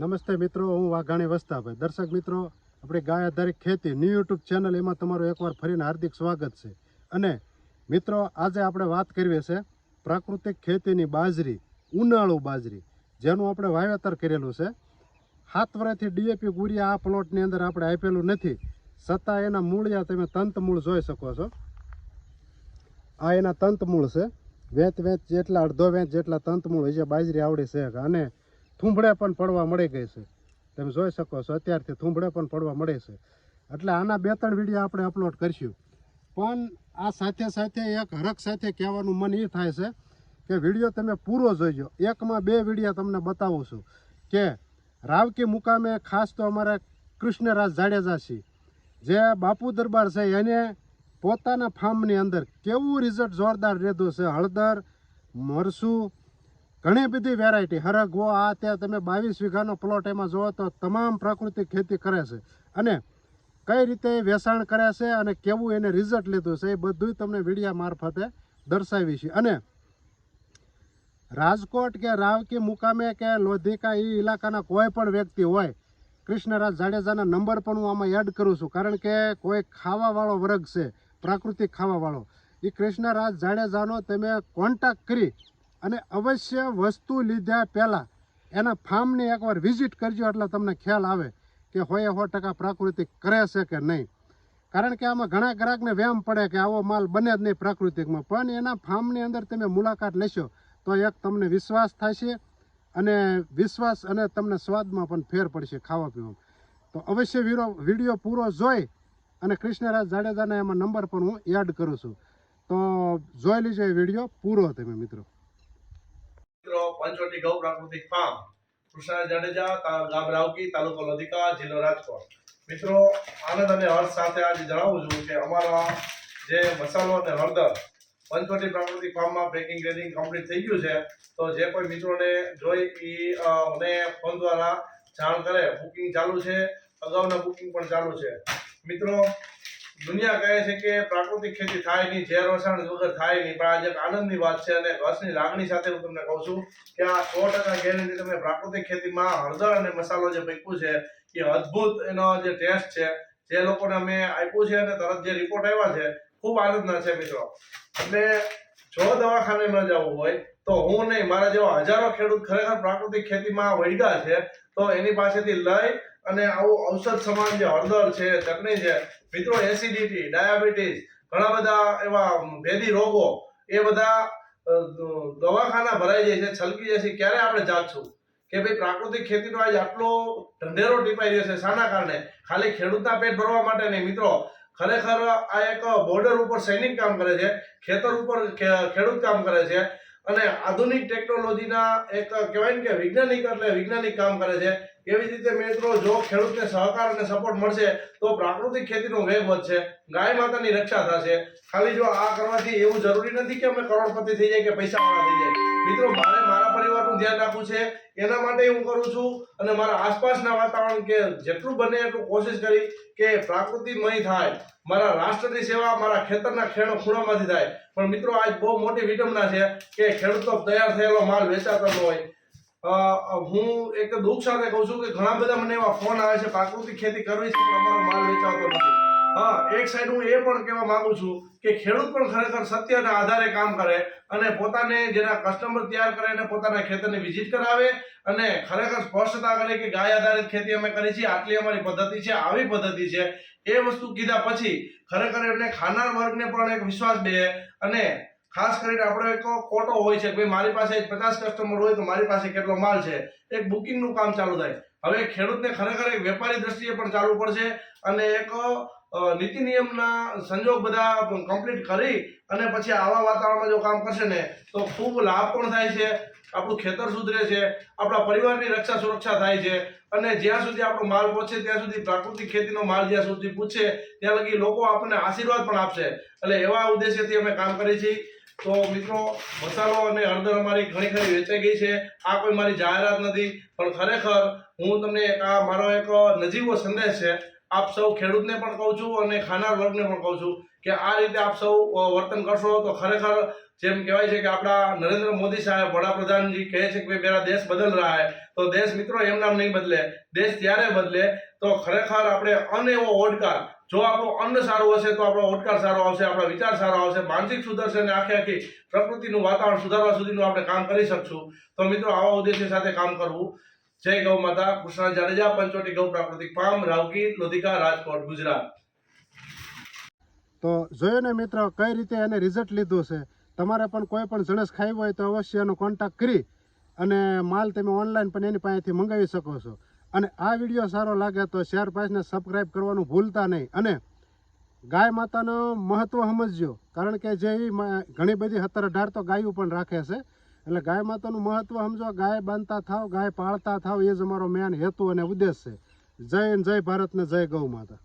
નમસ્તે મિત્રો, હું વાઘાણી વસ્તાભાઈ. દર્શક મિત્રો, આપણી ગાય આધારિત ખેતી ન્યૂ યુટ્યુબ ચેનલ એમાં તમારું એકવાર ફરીને હાર્દિક સ્વાગત છે. અને મિત્રો, આજે આપણે વાત કરીએ છે પ્રાકૃતિક ખેતીની બાજરી, ઉનાળુ બાજરી, જેનું આપણે વાવેતર કરેલું છે. હાથ વરાથી ડીએપી ગુરિયા આ પ્લોટની અંદર આપણે આપેલું નથી. છતાં એના મૂળિયા તમે તંત મૂળ જોઈ શકો છો. આ એના તંત મૂળ છે. વેંત વેંચ જેટલા, અડધો વેંચ જેટલા તંત મૂળ હજી બાજરી આવડી છે. અને થૂંભડે પણ પડવા મળી ગઈ છે. તમે જોઈ શકો છો, અત્યારથી થૂંભડે પણ પડવા મળે છે. એટલે આના બે ત્રણ વીડિયો આપણે અપલોડ કરીશું. પણ આ સાથે સાથે એક હરખ સાથે કહેવાનું મન એ થાય છે કે વીડિયો તમે પૂરો જોઈજો. એકમાં બે વીડિયો તમને બતાવું છું કે રાવકી મુકામે ખાસ તો અમારા કૃષ્ણરાજ જાડેજા છે. જે બાપુ દરબાર છે, એને પોતાના ફાર્મની અંદર કેવું રિઝલ્ટ જોરદાર લીધું છે. હળદર, મરસું ઘણી બધી વેરાયટી હરગવો આ ત્યાં તમે બાવીસ વીઘાનો પ્લોટ એમાં જુઓ તો તમામ પ્રાકૃતિક ખેતી કરે છે. અને કઈ રીતે વેસાણ કરે છે અને કેવું એને રિઝલ્ટ લીધું છે એ બધું તમને વિડીયા મારફતે દર્શાવી છે. અને રાજકોટ કે રાવકી મુકામે કે લોધિકા એ ઇલાકાના કોઈ પણ વ્યક્તિ હોય, કૃષ્ણરાજ જાડેજાના નંબર પણ હું આમાં એડ કરું છું. કારણ કે કોઈ ખાવાવાળો વર્ગ છે, પ્રાકૃતિક ખાવાવાળો એ કૃષ્ણરાજ જાડેજાનો તમે કોન્ટેક્ટ કરી અને અવશ્ય વસ્તુ લીધા પહેલાં એના ફાર્મની એકવાર વિઝિટ કરજો એટલે તમને ખ્યાલ આવે કે હોય સો ટકા પ્રાકૃતિક કરે છે કે નહીં. કારણ કે આમાં ઘણા ગ્રાહકને વહેમ પડે કે આવો માલ બને જ નહીં પ્રાકૃતિકમાં. પણ એના ફાર્મની અંદર તમે મુલાકાત લેશો તો એક તમને વિશ્વાસ થશે અને વિશ્વાસ અને તમને સ્વાદમાં પણ ફેર પડશે ખાવા પીવામાં. તો અવશ્ય વીરો, વીડિયો પૂરો જોઈ અને કૃષ્ણરાજ જાડેજાના એમાં નંબર પણ હું એડ કરું છું. તો જોઈ લીજો એ વીડિયો પૂરો તમે મિત્રો. મિત્રો, પંચવટી ગૌ પ્રાકૃતિક ફાર્મ, કૃષ્ણા જાડેજા ગામ રાવકી, તાલુકો લધિકા, જિલ્લો રાજકોટ. મિત્રો આનંદ અને હર્ષ સાથે આજે જણાવું છું કે અમારા જે મસાલો અને હળદર પંચવટી પ્રાકૃતિક ફાર્મમાં પેકિંગ ગ્રેડિંગ કમ્પ્લીટ થઈ ગયું છે, તો જે કોઈ મિત્રોને જોઈ એ મને ફોન દ્વારા જાણ કરે બુકિંગ ચાલુ છે, અગાઉના બુકિંગ પણ ચાલુ છે. મિત્રો દુનિયા કહે છે કે પ્રાકૃતિક ખેતી થાય નહીં, ઝેર રસાયણ વગર થાય નહીં, પણ આજે એક આનંદની વાત છે અને હર્ષની લાગણી સાથે હું તમને કહું છું કે આ સો ટકા ગેરંટી તમે પ્રાકૃતિક ખેતીમાં હળદર અને મસાલો જે પૈકું છે, એ અદ્ભુત એનો જે ટેસ્ટ છે, જે લોકોને અમે આપ્યું છે અને તરત જે રિપોર્ટ આવ્યા છે, ખૂબ આનંદના છે મિત્રો. એટલે જો દવાખાને ન જવું હોય, તો હું નહીં, મારા જેવા હજારો ખેડૂત ખરેખર પ્રાકૃતિક ખેતીમાં વળગ્યા છે, તો એની પાસેથી લઈ અને આવું ઔષધ સમાન જે હળદર છે, ચટણી છે, મિત્રો એસિડિટી ડાયાબિટીસ ઘણા બધા એવા ભેદી રોગો, એ બધા દવાખાના ભરાઈ જાય છે, છલકી જાય છે. ક્યારે આપણે જાગશું? કે ભાઈ પ્રાકૃતિક ખેતીનો આજ આટલો ઢંઢેરો ટીપાઈ રહ્યો છે, શાના કારણે? ખાલી ખેડૂતના પેટ ભરવા માટે નહીં, મિત્રો. ખરેખર આ એક બોર્ડર ઉપર સૈનિક કામ કરે છે, ખેતર ઉપર ખેડૂત કામ કરે છે, અને આધુનિક ટેકનોલોજીના એક કહેવાય ને કે વૈજ્ઞાનિક એટલે વૈજ્ઞાનિક કામ કરે છે. જ રીતે મિત્રો જો ખેડૂતને સહકાર અને સપોર્ટ મળશે, તો પ્રાકૃતિક ખેતીનો વેગ વધશે, ગાય માતાની રક્ષા થશે. ખાલી જો આ કરવાથી એવું જરૂરી નથી કે અમે કરોડપતિ થઈ જાય કે પૈસાવાળા થઈ જાય મિત્રો, મારે મારા પરિવારનું ધ્યાન રાખવું છે. એના માટે હું કરું છું અને મારા આસપાસના વાતાવરણ કે જેટલું બને એટલું કોશિશ કરી કે પ્રાકૃતિમય થાય. મારા રાષ્ટ્રની સેવા મારા ખેતરના ખેડો ખૂણામાંથી થાય. પણ મિત્રો, આજ બહુ મોટી વિડંબના છે કે ખેડૂતો તૈયાર થયેલો માલ વેચાતો હોય. હું એક દુઃખ સાથે કહું છું કે ઘણા બધા મને એવા ફોન આવે છે, પ્રાકૃતિક ખેતી કરવી છે, પણ અમારો માલ વેચાતો નથી. હા, એક સાઈડ હું એ પણ કહેવા માંગુ છું કે ખેડૂત પણ ખરેખર સત્યના આધારે કામ કરે અને પોતાને જેના કસ્ટમર તૈયાર કરે અને પોતાના ખેતરને વિઝિટ કરાવે અને ખરેખર સ્પષ્ટતા કરે કે ગાય આધારિત ખેતી અમે કરી છીએ, આટલી અમારી પદ્ધતિ છે, આવી પદ્ધતિ છે. એ વસ્તુ કીધા પછી ખરેખર એમને ખાનાર વર્ગને પણ એક વિશ્વાસ બે અને ખાસ કરીને આપણો એક કોટો હોય છે ભાઈ મારી પાસે પચાસ કસ્ટમર હોય તો મારી પાસે કેટલો માલ છે, એક બુકિંગનું કામ ચાલુ થાય. હવે ખેડૂતને ખરેખર એક વેપારી દ્રષ્ટિએ પણ ચાલવું પડશે અને એક નીતિ નિયમના સંજોગ બધા કમ્પ્લીટ કરી અને પછી આવા વાતાવરણમાં જો કામ કરશે ને, તો ખૂબ લાભ પણ થાય છે આપણું ખેતર સુધરે છે, આપણા પરિવારની રક્ષા સુરક્ષા થાય છે, અને જ્યાં સુધી આપણો માલ પહોંચે ત્યાં સુધી પ્રાકૃતિક ખેતીનો માલ જ્યાં સુધી પૂછે, ત્યાં લગી લોકો આપણને આશીર્વાદ પણ આપશે. એટલે એવા ઉદ્દેશ્યથી અમે કામ કરીએ છીએ. તો મિત્રો, મસાલો અને હળદર અમારી ઘણી ખરી વેચાઈ ગઈ છે. આ કોઈ મારી જાહેરાત નથી, પણ ખરેખર હું તમને એક આ મારો એક નજીવો સંદેશ છે. આપ સૌ ખેડૂતને પણ કહું છું અને ખાનાર વર્ગને પણ કહું છું કે આ રીતે આપ સૌ વર્તન કરશો તો ખરેખર જેમ કહેવાય છે કે આપણા નરેન્દ્ર મોદી સાહેબ વડાપ્રધાનજી કહે છે કે મેરા દેશ બદલ રહા. હે તો દેશ મિત્રો એમ નામ નહીં બદલે, દેશ ત્યારે બદલે તો ખરેખર આપણે અન્ન એવો ઓડકાર, જો આપણું અન્ન સારું હશે તો આપણો ઓડકાર સારો આવશે, આપણો વિચાર સારો આવશે, માનસિક સુધરશે અને આખી આખી પ્રકૃતિનું વાતાવરણ સુધારવા સુધીનું આપણે કામ કરી શકશું. તો મિત્રો, આવા ઉદ્દેશ્ય સાથે કામ કરવું જય ગૌ માતા, કૃષ્ણ જાડેજા પંચોટી ગૌ પ્રાકૃતિક ફાર્મ રાવકી, લોધિકા, રાજકોટ, ગુજરાત. તો જોયો ને મિત્રો, કઈ રીતે એને રિઝલ્ટ લીધું છે? તમારે પણ કોઈ પણ જણસ ખાવી હોય તો અવશ્ય એનો કોન્ટેક્ટ કરી અને માલ તમે ઓનલાઈન પણ એની પાસેથી મંગાવી શકો છો. અને આ વીડિયો સારો લાગે તો શેર પાસને સબસ્ક્રાઈબ કરવાનું ભૂલતા નહીં. અને ગાય માતાનું મહત્ત્વ સમજજો. કારણ કે જે ઘણી બધી હતર અઢાર તો ગાયું પણ રાખે છે. એટલે ગાય માતાનું મહત્વ સમજો, ગાય બાંધતા થાવ, ગાય પાળતા થાવ, એ જ અમારો મેન હેતુ અને ઉદ્દેશ છે. જય જય ભારત ને જય ગૌ માતા.